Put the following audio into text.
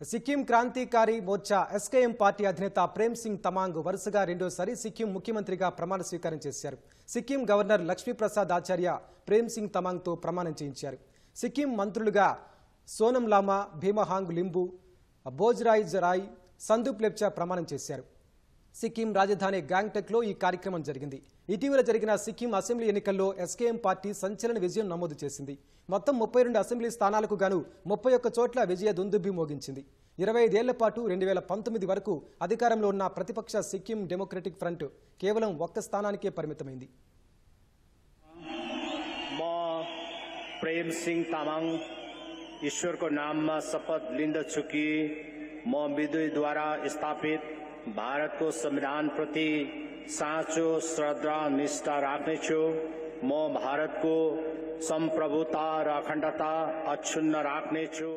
Sikkim Krantikari Morcha SKM party అధినేత ప్రేమ్ సింగ్ తమాంగ్ వరుసగా రెండోసారి సిక్కిం ముఖ్యమంత్రిగా ప్రమాణ స్వీకారం చేశారు. సిక్కిం గవర్నర్ లక్ష్మీప్రసాద్ ఆచార్య ప్రేమ్ సింగ్ తమాంగ్తో ప్రమాణం చేయించారు. సిక్కిం మంత్రులుగా సోనం లామా భీమహాంగ్ లింబు భోజ్రాయ్ జరాయ్ సందూప్ లెప్చా ప్రమాణం చేశారు. సిక్కిం రాజధాని గ్యాంగ్టెక్లో ఈ కార్యక్రమం జరిగింది. ఇటీవల జరిగిన సిక్కిం అసెంబ్లీ ఎన్నికల్లో ఎస్కేఎం పార్టీ సంచలన విజయం నమోదు చేసింది. మొత్తం ముప్పై రెండు అసెంబ్లీ స్థానాలకు గాను ముప్పై ఒక్క చోట్ల విజయ దుందుబ్బి మోగించింది. ఇరవై ఐదేళ్ళ పాటు రెండు వేల పంతొమ్మిది వరకు అధికారంలో ఉన్న ప్రతిపక్ష సిక్కిం డెమోక్రటిక్ ఫ్రంట్ కేవలం ఒక్క స్థానానికే పరిమితమైంది. ప్రేమ్ సింగ్ తమాంగ్ ఈశ్వర్కు నామ్ శపథ్ లింద म द्वारा स्थापित भारत भारतको संविधानप्रति साँचो श्रद्धा, निष्ठा राखने म भारतको संप्रभुता र अखण्डता अक्षुण्ण राख्नेछु